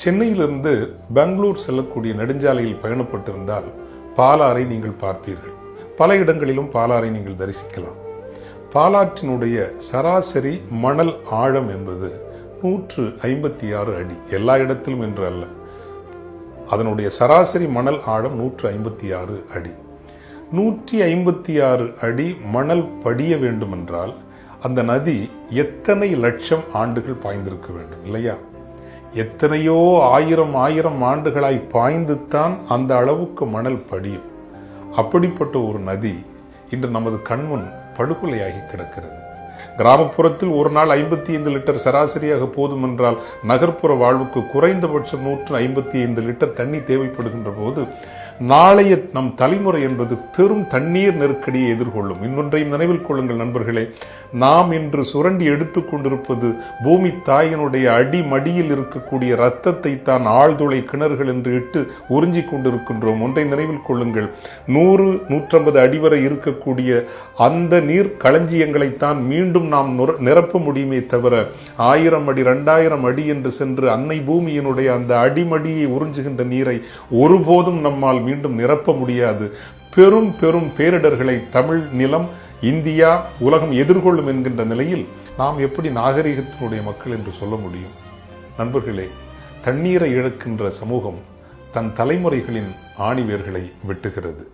சென்னையிலிருந்து பெங்களூர் செல்லக்கூடிய நெடுஞ்சாலையில் பயணப்பட்டிருந்தால் பாலாறை நீங்கள் பார்ப்பீர்கள். பல இடங்களிலும் பாலாறை நீங்கள் தரிசிக்கலாம். பாலாற்றினுடைய சராசரி மணல் ஆழம் என்பது நூற்று ஐம்பத்தி ஆறு அடி. எல்லா இடத்திலும் என்று அல்ல. அதனுடைய சராசரி மணல் ஆழம் நூற்று ஐம்பத்தி ஆறு அடி. நூற்றி ஐம்பத்தி ஆறு அடி மணல் படிய வேண்டுமென்றால் அந்த நதி எத்தனை லட்சம் ஆண்டுகள் பாய்ந்திருக்க வேண்டும் இல்லையா? எத்தனையோ ஆயிரம் ஆயிரம் ஆண்டுகளாய் பாய்ந்துத்தான் அந்த அளவுக்கு மணல் படியும். அப்படிப்பட்ட ஒரு நதி இன்று நமது கண்முன் படுகொலையாகி கிடக்கிறது. கிராமப்புறத்தில் ஒரு நாள் ஐம்பத்தி ஐந்து லிட்டர் சராசரியாக போதும் என்றால் நகர்ப்புற வாழ்வுக்கு குறைந்தபட்சம் நூற்று ஐம்பத்தி ஐந்து லிட்டர் தண்ணி தேவைப்படுகின்ற போது நாளைய நம் தலைமுறை என்பது பெரும் தண்ணீர் நெருக்கடியை எதிர்கொள்ளும். இன்னொன்றையும் நினைவில் கொள்ளுங்கள் நண்பர்களே நாம் இன்று சுரண்டி எடுத்து கொண்டிருப்பது பூமி தாயினுடைய அடிமடியில் இருக்கக்கூடிய இரத்தத்தை தான் ஆழ்துளை கிணறுகள் என்று இட்டு உறிஞ்சிக் கொண்டிருக்கின்றோம். ஒன்றை நினைவில் கொள்ளுங்கள் நூறு நூற்றம்பது அடி வரை இருக்கக்கூடிய அந்த நீர் களஞ்சியங்களைத்தான் மீண்டும் நாம் நுர- நிரப்ப முடியுமே தவிர ஆயிரம் அடி ரெண்டாயிரம் அடி என்று சென்று அன்னை பூமியினுடைய அந்த அடிமடியை உறிஞ்சுகின்ற நீரை ஒருபோதும் நம்மால் மீண்டும் நிரப்ப முடியாது. பெரும் பெரும் பேரிடர்களை தமிழ் நிலம் இந்தியா உலகம் எதிர்கொள்ளும் என்கின்ற நிலையில் நாம் எப்படி நாகரிகத்தினுடைய மக்கள் என்று சொல்ல முடியும்? நண்பர்களே தண்ணீரை இழக்கின்ற சமூகம் தன் தலைமுறைகளின் ஆணிவேர்களை வெட்டுகிறது.